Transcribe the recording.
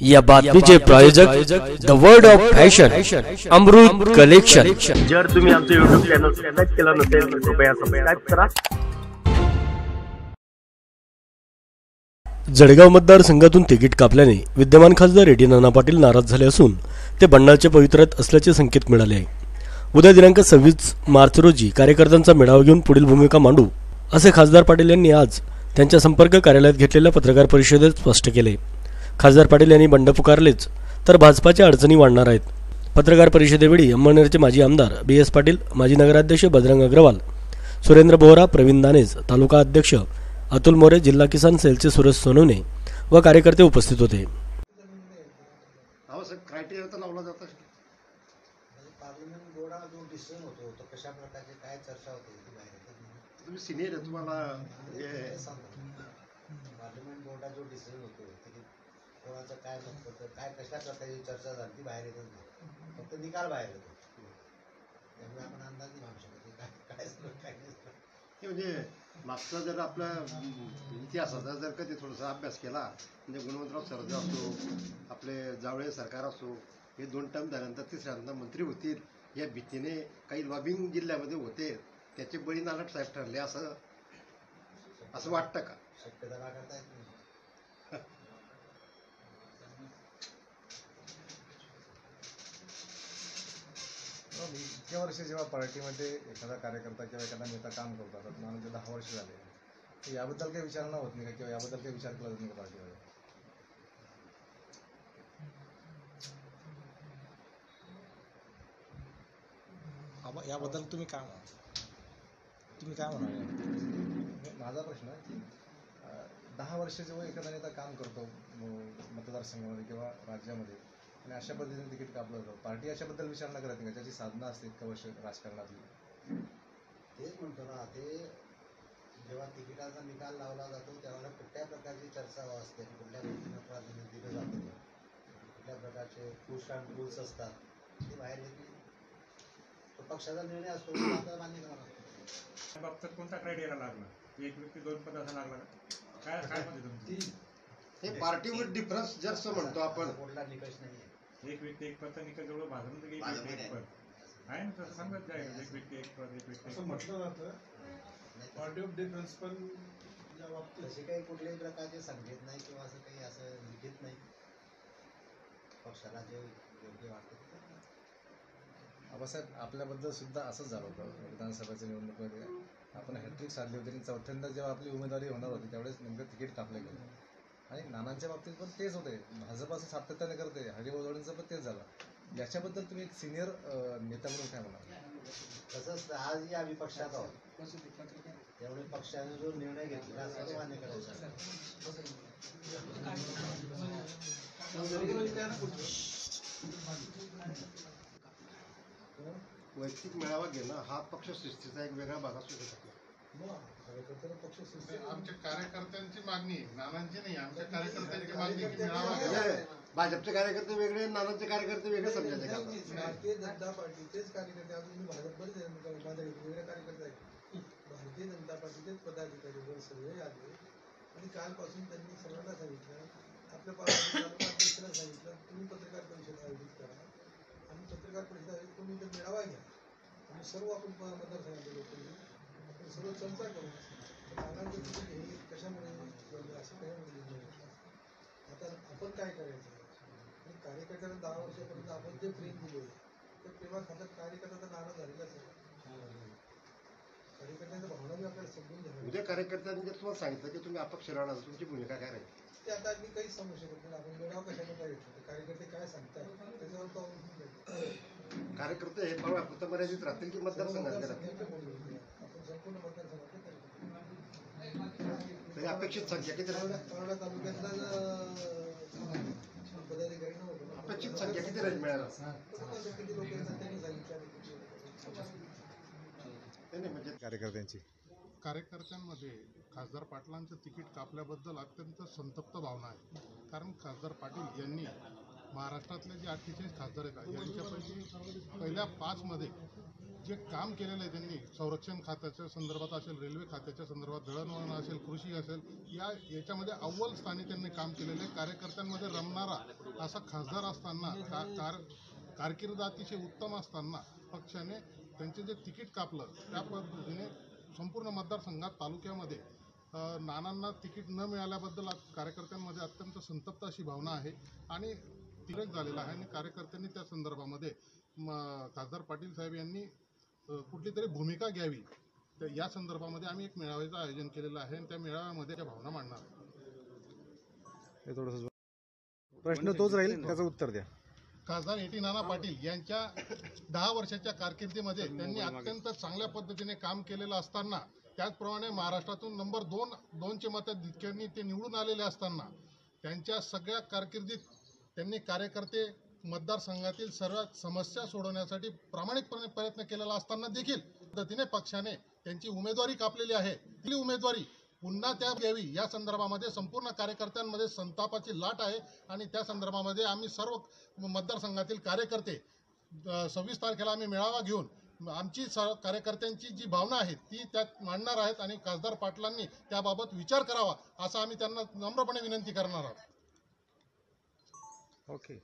या बातमीचे प्रायोजक the word of fashion Amrut collection जर तुम्ही आमचे युट्यूब चॅनल सबस्क्राईब केला नसेल तर कृपया सबस्क्राईब करा. जळगाव मतदारसंघातून तिकीट कापल्याने विद्यमान खासदार रेड्डी नाना पाटील नाराज झाले असून ते बंडाच्या पवित्र्यात असल्याचे संकेत मिळाले आहे. उद्या दिनांक सव्वीस मार्च रोजी कार्यकर्त्यांचा मेळावा घेऊन पुढील भूमिका मांडू असे खासदार पाटील यांनी आज त्यांच्या संपर्क कार्यालयात घेतलेल्या पत्रकार परिषदेत स्पष्ट केले. खासदार पाटील यांनी बंड पुकारलेच तर भाजपाच्या अडचणी वाढणार आहेत. पत्रकार परिषदेवेळी अंमळनेरचे माजी आमदार बी. एस. पाटील माजी नगराध्यक्ष बजरंग अग्रवाल सुरेंद्र बोहरा प्रवीण दानेज तालुका अध्यक्ष अतुल मोरे जिल्हा किसान सेलचे सुरज सोनवणे व कार्यकर्ते उपस्थित होते. बोर्डा जो डिसिजन होतो सिनियर तुम्हाला कोणाचं काय होतं काय कशा प्रकारची चर्चा झाली ती बाहेर येतच नाही. फक्त निकाल बाहेर येतो. त्यामुळे आपण अंदाज नाही शकत काय काय काय म्हणजे मागचा जर आपला इतिहासाचा जर कधी थोडासा अभ्यास केला म्हणजे गुणवंतराव सरदे असो आपले जावळे सरकार असो हे दोन टर्म झाल्यानंतर तिसऱ्यांदा मंत्री होतील या भीतीने काही लॉबिंग जिल्ह्यामध्ये होते त्याचे बळी नालट साहेब ठरले असं असं वाटतं का? शक्यता नाकारता येत नाही. मी इतक्या वर्ष जेव्हा पार्टीमध्ये एखादा कार्यकर्ता किंवा एखादा नेता काम करतो आता मला म्हणजे दहा वर्ष झाले तर याबद्दल काही विचारणा होत नाही का? किंवा याबद्दल काही विचार केला जात नाही का पार्टीमध्ये? आबा- याबद्दल तुम्ही काय म्हणा तुम्ही काय म्हणाल म्हणजे माझा प्रश्न आहे की अं, दहा वर्ष जेव्हा एखादा नेता काम करतो म- मतदारसंघामध्ये किंवा राज्यामध्ये आणि अशा पद्धतीने तिकीट कापलं जातं. पार्टी अशाबद्दल विचारणा करत नाही त्याची साधना असते इतकं वर्ष राजकारणातली. तेच म्हणतो ना ते जेव्हा तिकिटाचा निकाल लावला जातो त्यावेळेला कुठल्या प्रकारची चर्चा असते कुठल्या गोष्टींना प्राधान्य दिलं जातं. कुठल्या प्रकारचे पुश अँड पुल्स असतात ते बाहेर येते तो पक्षाचा निर्णय असतो तो मान्य करावा लागतो त्या बाबतीत कोणता क्रायटेरिया लागला? एक व्यक्ती दोन पदाचा लागला का? काय काय म्हणते तुमची? हे पार्टीवर डिफरन्स जस्ट म्हणतो आपण. कुठला निकष नाही आहे एक व्यक्ती एक पदचा निकाल जवळ भाजून तर एक व्यक्ती एक पद. आहे ना? तसं सांगत जाईल एक व्यक्ती एक पद एक व्यक्ती एक असं पद. म्हटलं जातं पार्टी ऑफ डिफरन्स पण या बाबतीत तसे काही कुठल्याही प्रकारचे संकेत नाही किंवा असं काही असं लिखित नाही. पक्षाला जे योग्य वाटतं. आबासाहेब आपल्याबद्दल सुद्धा असंच झालं होतं. विधानसभेच्या निवडणुकीमध्ये आपण हॅट्रिक साधली होती आणि चौथ्यांदा जेव्हा आपली उमेदवारी होणार होती त्यावेळेस नेमकं तिकीट कापलं गेलं. आणि नानांच्या बाबतीत पण तेच होते भाजप असं सातत्याने करते जोडेंचं पण तेच झालं. याच्याबद्दल तुम्ही एक सिनियर नेता म्हणून काय म्हणाल? तसंच आजही आम्ही पक्षात आहोत. त्यामुळे पक्षाने जो निर्णय घेतला तो मान्य करायचा. वैयक्तिक मेळावा घेणं हा पक्ष सृष्टीचा एक वेगळा भाग असू शकतो सुस्ती आमच्या कार्यकर्त्यांची मागणी. नानांची नाही आमच्या कार्यकर्त्यांची मागणी की? मेळावा भाजपचे कार्यकर्ते वेगळे नानांचे कार्यकर्ते वेगळे समजायचे का? भारतीय जनता पार्टीचेच कार्यकर्ते अजून मी भाजपमध्येच आहे, मग माझ्या वेगवेगळे कार्यकर्ते आहेत. भारतीय जनता पार्टीचेच पदाधिकारी वर सगळे आले आणि कालपासून त्यांनी सर्वांना सांगितलं आपल्या अध्यक्षाला सांगितलं तुम्ही पत्रकार परिषद आयोजित करा. आणि पत्रकार परिषद आयोजित इथे मेळावा घ्या. आणि सर्व आपण मतदारसंघातले लोक चर्चा करू. हे कशामुळे असं? आता आपण काय करायचं? आणि कार्यकर्त्यांना दहा वर्षापर्यंत आपण जे प्रेम दिले नारा झालेलाच आहे कार्यकर्त्यांच्या भावना आपल्याला समजून घ्याव्या उद्या कार्यकर्त्यांनी जर तुम्हाला सांगितलं की तुम्ही अपक्ष राहणार तुमची भूमिका काय राहील? ते आता मी काहीच सांगू शकत नाही. आपण मेळावा कशाने काय घेतलं? कार्यकर्ते काय सांगतात त्याच्यावर आहे. कार्यकर्ते हे पवापुरतं मर्यादित राहतील की मतदारसंघात राहतील? संपूर्ण तरी अपेक्षित संख्या किती राहील? तालुक्यातला पदाधिकारी नव्हतो. अपेक्षित संख्या किती राहील किती लोक येतात त्यांनी सांगितलं. म्हणजे कार्यकर्त्यांची. कार्यकर्त्यांमध्ये खासदार पाटलांचं तिकीट कापल्याबद्दल अत्यंत संतप्त भावना आहे. कारण खासदार पाटील यांनी महाराष्ट्रातले जे अठ्ठेचाळीस खासदार आहेत यांच्यापैकी पहिल्या पाचमध्ये जे काम केलेलं आहे त्यांनी संरक्षण खात्याच्या संदर्भात असेल रेल्वे खात्याच्या संदर्भात दळणवळण असेल कृषी असेल या याच्यामध्ये अव्वल स्थानी त्यांनी काम केलेलं आहे. कार्यकर्त्यांमध्ये रमणारा असा खासदार असताना का कार कारकीर्द अतिशय उत्तम असताना पक्षाने त्यांचे जे तिकीट कापलं त्या पद्धतीने संपूर्ण मतदारसंघात तालुक्यामध्ये नानांना तिकीट न मिळाल्याबद्दल कार्यकर्त्यांमध्ये अत्यंत संतप्त अशी भावना आहे. आणि तिरक झालेला आहे आणि कार्यकर्त्यांनी त्या संदर्भामध्ये म, खासदार पाटील साहेब यांनी कुठली तरी भूमिका घ्यावी. तर या संदर्भामध्ये आम्ही एक मेळाव्याचं आयोजन केलेलं आहे आणि त्या मेळाव्यामध्ये त्या भावना मांडणार. हे थोडंसं प्रश्न तोच राहील त्याचं उत्तर द्या. खासदार एटी नाना पाटील यांच्या दहा वर्षाच्या कारकिर्दीमध्ये त्यांनी अत्यंत चांगल्या पद्धतीने काम केलेलं असताना त्याचप्रमाणे महाराष्ट्रातून नंबर दोन दोनचे मताधिक्यांनी ते निवडून आलेले असताना त्यांच्या सगळ्या कारकिर्दीत त्यांनी कार्यकर्ते मतदारसंघातील सर्व समस्या सोडवण्यासाठी प्रामाणिकपणे प्रयत्न केलेला असताना देखील पद्धतीने पक्षाने त्यांची उमेदवारी कापलेली आहे. ती उमेदवारी पुन्हा त्या घ्यावी या संदर्भामध्ये संपूर्ण कार्यकर्त्यांमध्ये संतापाची लाट आहे आणि त्या संदर्भामध्ये आम्ही सर्व मतदारसंघातील कार्यकर्ते सव्वीस तारखेला आम्ही मेळावा घेऊन आमची स कार्यकर्त्यांची जी भावना आहे ती त्यात मांडणार आहेत आणि खासदार पाटलांनी त्याबाबत विचार करावा असं आम्ही त्यांना नम्रपणे विनंती करणार आहोत. Okay.